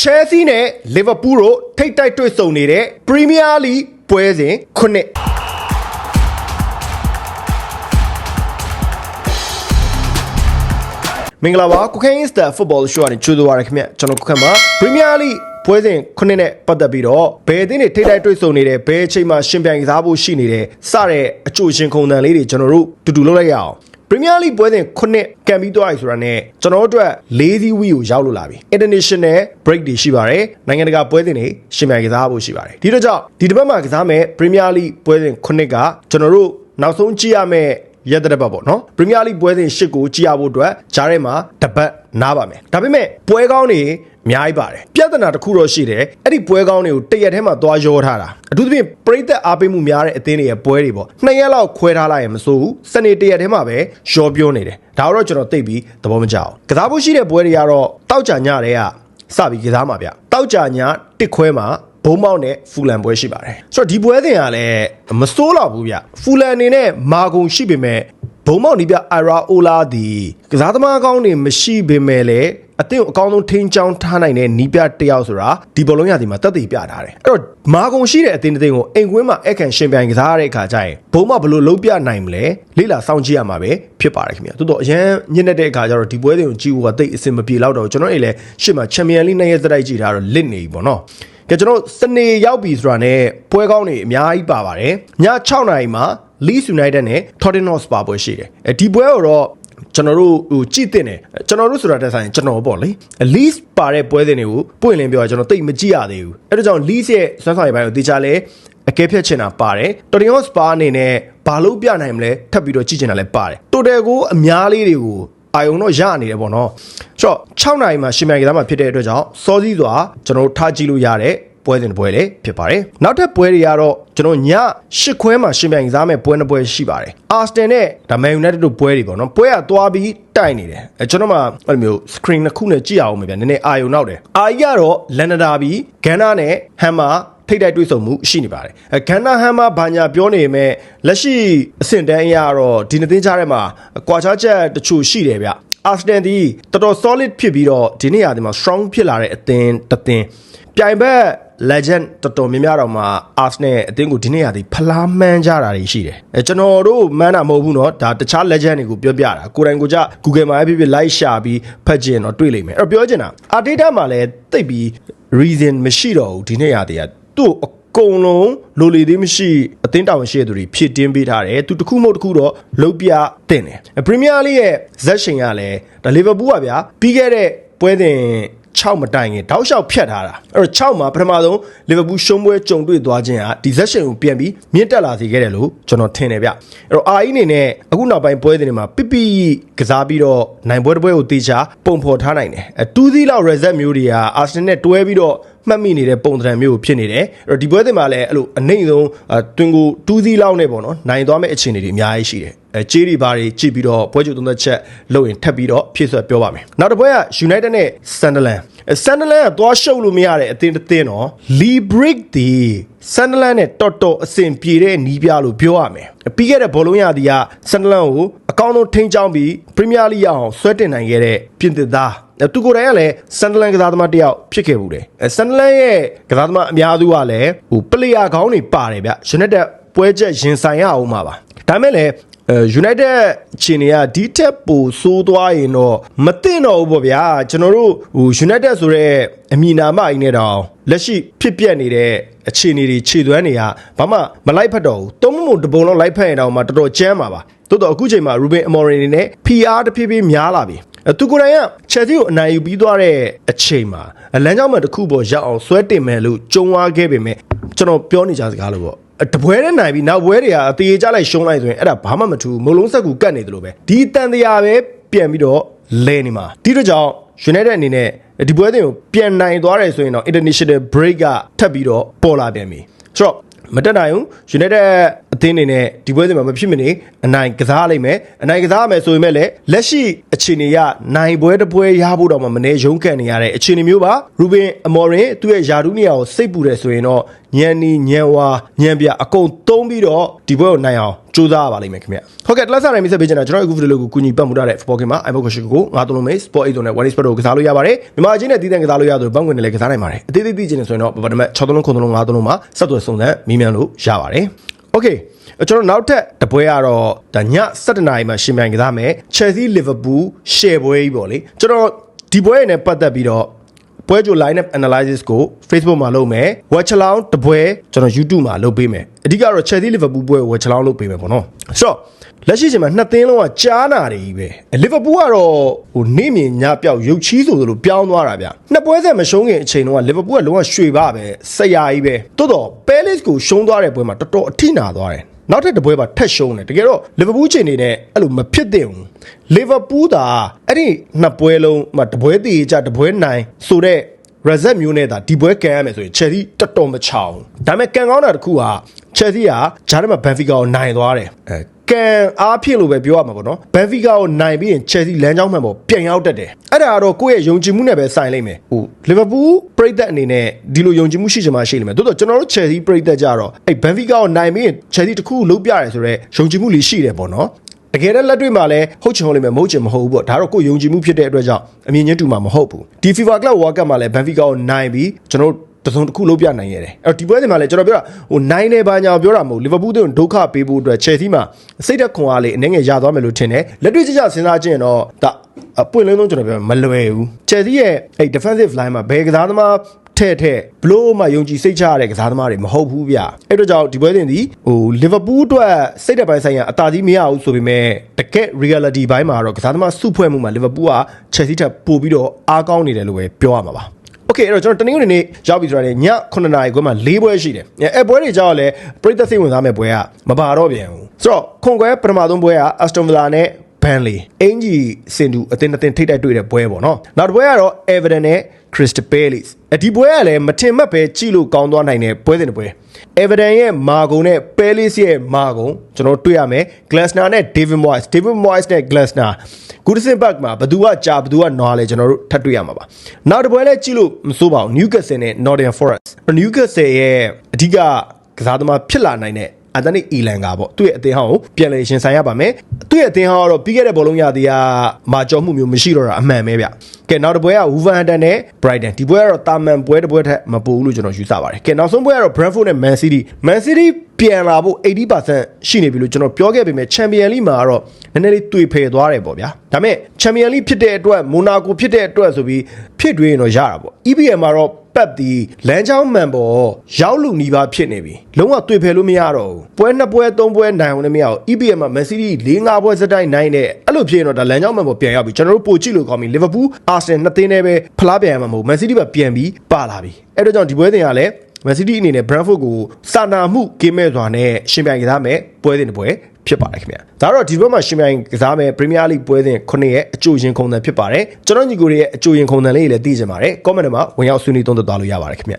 Chelsea နဲ့ Liverpool တို့ထိတ်တိုက်တွေ့ဆုံနေတဲ့ Premier League ပွဲစဉ်ခုနှစ်မင်္ဂလာပါကုခိုင်းစတာဖုတ်ဘောရှောကနေကြိုးဆိုရခင်ဗျကျွန်တော်ကုခိုင်းမှာ Premier League ပွဲစဉ်ခုနှစ်နဲ့ပတ်သက်ပြီးတော့ဘယ်အသင်းတွေထိတ်တိုက်တွေ့ဆုံနေတယ်ဘယ်အချိန်မှာရှင်ပြိုင်ကစားဖို့ရှိနေတယ်စတဲ့အကျိုးရှင်ခုံတန်လေးတွေကျွန်တော်တို့တူတူလုပ်လိုက်ရအောင် Premier League ပွဲစဉ်ခုနှစ်ကံပြီးသွားပြီဆိုတာနဲ့ကျွန်တော်တို့အတွက်၄စီးဝီကိုရောက်လို့လာပြီ International break တွေရှိပါတယ်နိုင်ငံတကာပွဲစဉ်တွေရှင်ပြိုင်ကစားဖို့ရှိပါတယ်ဒီတော့ကြောင့်ဒီတစ်ပတ်မှာကစားမယ် Premier League ပွဲစဉ်ခုနှစ်ကကျွန်တော်တို့နောက်ဆုံးကြည့်ရမယ့် ရက်တဲ့ပတ်ပေါ့နော်ပရီးမီးယားလိပွဲစဉ်၈ကိုကြည့်ရဖို့အတွက်ဂျားထဲမှာတပတ်နားပါမယ်ဒါပေမဲ့ပွဲကောင်းတွေအများကြီးပါတယ်ပြဿနာတစ်ခုတော့ရှိတယ်အဲ့ဒီပွဲကောင်းတွေကိုတရက်ထဲမှာသွားရောထားတာအထူးသဖြင့်ပရိသတ်အားပေးမှုများတဲ့အသင်းတွေရဲ့ပွဲတွေပေါ့နှစ်ရက်လောက်ခွဲထားလိုက်ရင်မစိုးဘူးစနေတရက်ထဲမှာပဲရောပြောနေတယ်ဒါတော့ကျွန်တော်သိပြီးသဘောမကျအောင်ကစားဖို့ရှိတဲ့ပွဲတွေကတော့တောက်ကြညတဲ့ကစပြီးကစားမှာဗျတောက်ကြညတစ်ခွဲမှာ ဘုံမောက်နဲ့ဖူလန်ပွဲရှိပါတယ်ဆိုတော့ဒီပွဲစဉ်ကလည်းမစိုးတော့ဘူးဗျဖူလန်အနေနဲ့မာဂုံရှိပေမဲ့ဘုံမောက်နီးပြအာရာအိုလာဒီကစားသမားကောင်းတွေမရှိပေမဲ့လည်းအသင်းကိုအကောင်းဆုံးထိန်းချောင်းထားနိုင်တဲ့နီးပြတစ်ယောက်ဆိုတာဒီဘောလုံးရသည်မှာတက်တည်ပြထားတယ်အဲ့တော့မာဂုံရှိတဲ့အသင်းတစ်သင်းကိုအိမ်ကွင်းမှာအခန့်ရှင်ပြိုင်ကစားရတဲ့အခါကျရင်ဘုံမောက်ဘယ်လိုလုံးပြနိုင်မလဲလိလာစောင့်ကြည့်ရမှာပဲဖြစ်ပါတယ်ခင်ဗျာတိုးတော့အရန်ညစ်နေတဲ့အခါကျတော့ဒီပွဲစဉ်ကိုကြည့်ဖို့ကတိတ်အဆင်မပြေတော့တော့ကျွန်တော်အိမ်လည်းရှစ်မှာချန်ပီယံလိနှစ်ရက်စတိုက်ကြည့်ထားတော့လစ်နေပြီပေါ့နော် ကဲကျွန်တော်စနေရောက်ပြီဆိုတာနဲ့ပွဲကောင်းတွေအများကြီးပါပါတယ်ည6နာရီမှာ Leeds United နဲ့ Tottenham Hotspur ပွဲရှိတယ်အဲဒီပွဲကိုတော့ကျွန်တော်တို့ဟိုကြည့်တင်တယ်ကျွန်တော်တို့ဆိုတာတက်ဆိုင်ကျွန်တော်ပေါ့လေ Leeds ပါတဲ့ပွဲစဉ်တွေကိုပွင့်လင်းပြောကျွန်တော်တိတ်မကြည့်ရသေးဘူးအဲဒါကြောင့် Leeds ရဲ့စွမ်းဆောင်ရည်ပိုင်းကိုတေချာလဲအကဲဖြတ်ချင်တာပါတယ် Tottenham Hotspur အနေနဲ့ဘာလို့ပြနိုင်မလဲထပ်ပြီးတော့ကြည့်ချင်တာလဲပါတယ် Total ကိုအများလေးတွေကို အာယုံတော့ရနေတယ်ပေါ့နော်ဆိုတော့6နိုင်မှာရှင်မြိုင်ကစားမှာဖြစ်တဲ့အတွက်ကြောင့်စောစည်းစွာကျွန်တော်တို့ထားကြည့်လို့ရတဲ့ပွဲစဉ်တစ်ပွဲလေးဖြစ်ပါတယ်နောက်ထပ်ပွဲတွေကတော့ကျွန်တော်ည၈ခွဲမှာရှင်ပြိုင်ကစားမဲ့ပွဲနှစ်ပွဲရှိပါတယ်အာစတန်နဲ့ဒါမန်ယူနိုက်တက်တို့ပွဲတွေပေါ့နော်ပွဲကသွားပြီးတိုက်နေတယ်အဲကျွန်တော်မှအဲ့လိုမျိုး screen တစ်ခုနဲ့ကြည့်အောင်မယ်ဗျနည်းနည်းအာယုံနောက်တယ်အာကြီးကတော့လန်နဒါဘီဂန်နာနဲ့ဟမ်မာ ထိတ်တိုက်တွေ့ဆုံမှုရှိနေပါတယ်အဲဂန်နာဟမ်မာဘာညာပြောနေမဲ့လက်ရှိအဆင့်တန်းအရာတော့ဒီနှစ်သိန်းကြားထဲမှာကွာခြားချက်တချို့ရှိတယ်ဗျအာစတန်ဒီတော်တော် solid ဖြစ်ပြီးတော့ဒီနေ့ရာဒီမှာ strong ဖြစ်လာတဲ့အသင်းတစ်သင်းပြိုင်ဘက် legend တော်တော်များများတော့မှ Arsenal အသင်းကိုဒီနေ့ရာဒီဖလားမှန်းကြတာတွေရှိတယ်အဲကျွန်တော်တို့မှန်းတာမဟုတ်ဘူးเนาะဒါတခြား legend တွေကိုပြောပြတာကိုယ်တိုင်ကိုကြ Google မှာဖြစ်ဖြစ် like ရှာပြီးဖတ်ကြည့်ရင်တော့တွေ့လိမ့်မယ်အဲ့တော့ပြောချင်တာ Arteta မှာလည်းတိတ်ပြီး reason မရှိတော့ဘူးဒီနေ့ရာဒီက သူ့အကုန်လုံးလိုလီသေးမရှိအသင်းတာဝန်ရှိတဲ့သူတွေဖြည့်တင်းပေးထားတယ်သူတစ်ခုမဟုတ်တစ်ခုတော့လုတ်ပြတင်တယ်ပရီးမီးယားလိရဲ့ဇက်ရှင်ကလည်းဒါလီဗာပူးပါဗျာပြီးခဲ့တဲ့ပွဲစဉ်6မတိုင်ခင်တောက်လျှောက်ဖြတ်ထားတာအဲ့တော့6မှာပထမဆုံးလီဗာပူးရှုံးပွဲကြုံတွေ့သွားခြင်းဟာဒီဇက်ရှင်ကိုပြန်ပြီးမြင့်တက်လာစေခဲ့တယ်လို့ကျွန်တော်ထင်တယ်ဗျအဲ့တော့အာအီအနေနဲ့အခုနောက်ပိုင်းပွဲစဉ်တွေမှာပိပိကစားပြီးတော့နိုင်ပွဲတစ်ပွဲကိုတေချာပုံဖော်ထားနိုင်တယ်အဲ2စီးလောက် reset မျိုးတွေကအာဆင်နယ်နဲ့တွဲပြီးတော့ မှတ်မိနေတဲ့ပုံသဏ္ဍာန်မျိုးဖြစ်နေတယ်အဲ့တော့ဒီပွဲစဉ်မှာလည်းအဲ့လိုအနိုင်ဆုံးတွင်ကို2စီးလောက်နဲ့ပေါ့နော်နိုင်သွားမယ့်အခြေအနေတွေအများကြီးရှိတယ်အဲကြေးတွေဘာတွေကြည့်ပြီးတော့ပွဲချုပ်သုံးသက်ချက်လုပ်ရင်ထပ်ပြီးတော့ဖြည့်ဆွတ်ပြောပါမယ်နောက်တစ်ပွဲက United နဲ့ Sunderland Sunderland ကသွားရှုပ်လို့မရတဲ့အသင်းတစ်သင်းတော့ Lee Brick ဒီ Sunderland နဲ့တော်တော်အဆင်ပြေတဲ့နီးပြလို့ပြောရမယ်ပြီးခဲ့တဲ့ဘောလုံးရသည်က Sunderland ကိုအကောင်းဆုံးထိန်းချောင်းပြီး Premier League ရအောင်ဆွဲတင်နိုင်ခဲ့တဲ့ပြင်သစ်သားသူကိုယ်တိုင်ကလည်းဆန်ဒလန်ကစားသမားတယောက်ဖြစ်ခဲ့ဘူးတယ်အဲဆန်ဒလန်ရဲ့ကစားသမားအများစုကလည်းဟိုပလေယာကောင်းတွေပါတယ်ဗျယူနိုက်တက်ပွဲချက်ရင်ဆိုင်ရအောင်မှာပါဒါမဲ့လည်းအဲ United ခြေနေကဒီထက်ပိုဆိုးသွားရင်တော့မသိတော့ဘူးပေါ့ဗျာကျွန်တော်တို့ဟို United ဆိုတဲ့အမည်နာမအင်းနဲ့တောင်လက်ရှိဖြစ်ပျက်နေတဲ့အခြေအနေတွေခြေသွမ်းတွေကဘာမှမလိုက်ဖက်တော့ဘူးသုံးမမို့တပုံလောက်လိုက်ဖက်ရင်တော့မှတော်တော်ကြမ်းပါပါတိုးတော့အခုချိန်မှာ Ruben Amorim နေနဲ့ PR တဖြည်းဖြည်းများလာပြီသူကိုယ်တိုင်က Chelsea ကိုအနိုင်ယူပြီးသွားတဲ့အချိန်မှာလမ်းကြောင်းမှာတစ်ခုပေါ်ရောက်အောင်ဆွဲတင်မယ်လို့ကြုံဝါခဲ့ပေမဲ့ကျွန်တော်ပြောနေကြစကားလို့ပေါ့ တပွဲနဲ့နိုင်ပြီးနောက်ပွဲတွေကအသေးကြလိုက်ရှုံးလိုက်ဆိုရင်အဲ့ဒါဘာမှမထူးမလုံးဆက်ကူကတ်နေတယ်လို့ပဲဒီတန်တရားပဲပြန်ပြီးတော့လဲနေမှာဒီတော့ကြောင့် United အနေနဲ့ဒီပွဲစဉ်ကိုပြန်နိုင်သွားတယ်ဆိုရင်တော့ international break ကထပ်ပြီးတော့ပေါ်လာပြန်ပြီဆိုတော့မတက်နိုင်ဘူး United အ သင်းအနေနဲ့ဒီပွဲစဉ်မှာမဖြစ်မနေအနိုင်ကစားလိုက်မယ်အနိုင်ကစားရမယ်ဆိုရင်လည်းလက်ရှိအခြေအနေရနိုင်ပွဲတစ်ပွဲရဖို့တော့မှမနေရုန်းကန်နေရတဲ့အခြေအနေမျိုးပါရူဘင်အမော်ရင်သူ့ရဲ့ယာဒူးနေရာကိုစိတ်ပူတယ်ဆိုရင်တော့ညံနီညံဝါညံပြအကုန်သုံးပြီးတော့ဒီပွဲကိုနိုင်အောင်ကြိုးစားရပါလိမ့်မယ်ခင်ဗျဟုတ်ကဲ့တလက်စားတိုင်းမိတ်ဆက်ပေးချင်တာကျွန်တော်အခုဗီဒီယိုကိုကူညီပတ်မှုထားတဲ့ football game မှာ iBook ကိုကိုငါသုံးလုံးမေး sport 8နဲ့ one sport ကိုကစားလို့ရပါတယ်မြန်မာအချင်းနဲ့တည်တံ့ကစားလို့ရသလိုဘန်းဝင်နဲ့လည်းကစားနိုင်ပါတယ်အသေးသေးသိချင်တယ်ဆိုရင်တော့ဗပါဒမတ်6သုံးလုံး9သုံးလုံး5သုံးလုံးမှာဆက်သွယ်စုံစမ်းမိမြန်လို့ရပါတယ် Okay ကျွန်တော်နောက်ထပ်တပွဲကတော့ဒါည7:00နာရီမှာရှင်ပြိုင်ကစားမယ် Chelsea Liverpool share ပွဲကြီးပေါ့လေကျွန်တော်ဒီပွဲနဲ့ပတ်သက်ပြီးတော့ ပွဲကြို line up analysis ကို Facebook မှာလုပ်မယ် watch along တပွဲကျွန်တော် YouTube မှာလုပ်ပေးမယ်အဓိကတော့ Chelsea Liverpool ပွဲကို watch along လုပ်ပေးမယ်ပေါ့နော်ဆိုတော့လက်ရှိချိန်မှာနှစ်သင်းလုံးကကြားနာတယ်ကြီးပဲလီဗာပူးကတော့ဟိုနေမြင်ညပြောက်ရုပ်ချီးဆိုသလိုပြောင်းသွားတာဗျနှစ်ပွဲဆက်မရှုံးခင်အချိန်တုန်းကလီဗာပူးကလုံးဝရွှေပါပဲဆရာကြီးပဲတိုးတော့ပဲလစ်ကိုရှုံးသွားတဲ့ပွဲမှာတော်တော်အထိနာသွားတယ် နောက်ထပ်တစ်ပွဲမှာထက်ရှုံးတယ်တကယ်တော့လီဗာပူးချိန်နေနဲ့အဲ့လိုမဖြစ်သင့်ဘူးလီဗာပူးသာအဲ့ဒီနှစ်ပွဲလုံးမှာတပွဲတည်ကြတပွဲနိုင်ဆိုတဲ့ reset မျိုးနဲ့ဒါဒီပွဲကန်ရမယ်ဆိုရင် Chelsea တော်တော်မချောင်ဒါပေမဲ့ကန်ကောင်းတာတစ်ခုက Chelsea ကဂျားထဲမှာ Benfica ကိုနိုင်သွားတယ်အဲ ကန်အားဖြင့်လို့ပဲပြောရမှာပေါ့နော် Benfica ကိုနိုင်ပြီးရင် Chelsea လမ်းကြောင်းမှန်ပေါ်ပြန်ရောက်တတ်တယ်အဲ့ဒါကတော့ကိုယ့်ရဲ့ယုံကြည်မှုနဲ့ပဲဆိုင်လိမ့်မယ်ဟို Liverpool ပရိသတ်အနေနဲ့ဒီလိုယုံကြည်မှုရှိချင်မှရှိလိမ့်မယ်တိုးတော့ကျွန်တော်တို့ Chelsea ပရိသတ်ကြတော့အဲ့ Benfica ကိုနိုင်ပြီးရင် Chelsea တခုလုံးပြရတယ်ဆိုတော့ယုံကြည်မှုလေးရှိတယ်ပေါ့နော်တကယ်တော့လက်တွေ့မှာလည်းဟုတ်ချင်ဟုတ်လိမ့်မယ်မဟုတ်ချင်မဟုတ်ဘူးပေါ့ဒါတော့ကိုယ်ယုံကြည်မှုဖြစ်တဲ့အတွက်ကြောင့်အမြင်ချင်းတူမှာမဟုတ်ဘူးဒီ FIFA Club World Cup မှာလည်း Benfica ကိုနိုင်ပြီးကျွန်တော်တို့ တစုံတစ်ခုလုံးပြနိုင်ရတယ်အဲ့တော့ဒီပွဲစဉ်မှာလည်းကျွန်တော်ပြောတာဟိုနိုင်နေပါညာပြောတာမဟုတ်လီဗာပူးတို့ဒုက္ခပေးဖို့အတွက်ချယ်ဆီမှာစိတ်သက်ခွန်အားလေးအနေငယ်ရသွားမယ်လို့ထင်တယ်လက်တွေ့ကျကျစဉ်းစားကြည့်ရင်တော့ဒါအပွင့်လင်းဆုံးကျွန်တော်ပြောမလွယ်ဘူးချယ်ဆီရဲ့အဲ့ defensive line မှာဘယ်ကစားသမားထဲ့ထဲ့ဘလို့မှယုံကြည်စိတ်ချရတဲ့ကစားသမားတွေမဟုတ်ဘူးဗျအဲ့တော့ကြောင့်ဒီပွဲစဉ်ဒီဟိုလီဗာပူးအတွက်စိတ်သက်ပိုင်းဆိုင်ရာအသာကြီးမရဘူးဆိုပေမဲ့တကယ် reality ဘိုင်းမှာတော့ကစားသမားစုဖွဲ့မှုမှာလီဗာပူးက Chelsea ထက်ပိုပြီးတော့အားကောင်းနေတယ်လို့ပဲပြောရမှာပါ โอเคအဲ့တော့ကျွန်တော်တနင်္ဂနွေနေ့ရောက်ပြီဆိုတာလေည9နာရီခွဲမှာ၄ပွဲရှိတယ်။အဲပွဲတွေကြောက်လဲပရိသတ်စိတ်ဝင်စားမဲ့ပွဲကမပါတော့ပြန်ဘူး။ဆိုတော့ခွန်ကွဲပထမဆုံးပွဲက Aston Villa နဲ့ Burnley အင်ဂျီစင်တူအတင်းအတင်းထိတ်တိုက်တွေ့တဲ့ပွဲပေါ့နော်။နောက်တစ်ပွဲကတော့ Everton နဲ့ Crystal Palace အဒီပွဲကလည်းမထင်မှတ်ပဲကြည့်လို့ကောင်းသွားနိုင်တဲ့ပွဲစဉ်တစ်ပွဲ Everton ရဲ့မာဂုံနဲ့ Palace ရဲ့မာဂုံကျွန်တော်တွေ့ရမယ် Glasner နဲ့ David Moyes David Moyes နဲ့ Glasner Goodison Park မှာဘသူကကြာဘသူကနွားလဲကျွန်တော်တို့ထပ်တွေ့ရမှာပါနောက်တစ်ပွဲလဲကြည့်လို့မစိုးပါဘူး Newcastle နဲ့ Nottingham Forest Newcastle ရဲ့အဓိကကစားသမားဖြစ်လာနိုင်တဲ့ အန်တိုနီအီလန်ကပေါ့သူ့ရဲ့အသင်းဟောင်းကိုပြန်လည်ရှင်ဆိုင်ရပါမယ်သူ့ရဲ့အသင်းဟောင်းကတော့ပြီးခဲ့တဲ့ဘောလုံးရသည်ကမာကျော်မှုမျိုးမရှိတော့တာအမှန်ပဲဗျကဲနောက်တစ်ပွဲက Wolverhampton နဲ့ Brighton ဒီပွဲကတော့တာမန်ပွဲတစ်ပွဲထက်မပိုဘူးလို့ကျွန်တော်ယူဆပါတယ်ကဲနောက်ဆုံးပွဲကတော့ Brentford နဲ့ Man City Man City ပြန်လာဖို့80%ရှိနေပြီလို့ကျွန်တော်ပြောခဲ့ပေမဲ့ Champion League မှာကတော့နည်းနည်းလေးတွေ့ဖယ်သွားတယ်ပေါ့ဗျာဒါပေမဲ့ Champion League ဖြစ်တဲ့အတွက် Monaco ဖြစ်တဲ့အတွက်ဆိုပြီးဖြစ်တွေးရင်တော့ရတာပေါ့ EPL မှာတော့ပတ်ဒီလမ်းကြောင်းမှန်ပေါ်ရောက်လူနီးပါးဖြစ်နေပြီလုံးဝတွေ့ဖယ်လို့မရတော့ဘူးပွဲနှစ်ပွဲသုံးပွဲနိုင်အောင်လည်းမရဘူး EPL မှာ Man City ၄၅ပွဲစတိုက်နိုင်တဲ့အဲ့လိုဖြစ်ရင်တော့ဒါလမ်းကြောင်းမှန်ပေါ်ပြန်ရောက်ပြီကျွန်တော်တို့ပိုကြည့်လို့ကောင်းပြီ Liverpool Arsenal နှစ်သင်းနဲ့ပဲဖလားပြန်ရမှာမဟုတ် Man City ပဲပြန်ပြီးပါလာပြီအဲ့တော့ကြောင့်ဒီပွဲတင်ကလည်း Man City အနေနဲ့ Brentford ကိုစာနာမှုကင်းမဲ့စွာနဲ့ရှင်ပြိုင်ကစားမယ်ပွဲစဉ်တစ်ပွဲဖြစ်ပါတယ်ခင်ဗျာဒါတော့ဒီဘက်မှာရှင်ပြိုင်ကစားမယ် Premier League ပွဲစဉ်9ရဲ့အကျိုးရင်ခုံတန်ဖြစ်ပါတယ်ကျွန်တော်ညီကိုတွေရဲ့အကျိုးရင်ခုံတန်လေးတွေလည်းသိကြပါတယ် comment ထဲမှာဝင်ရောက်ဆွေးနွေးသုံးသပ်သွားလို့ရပါတယ်ခင်ဗျာ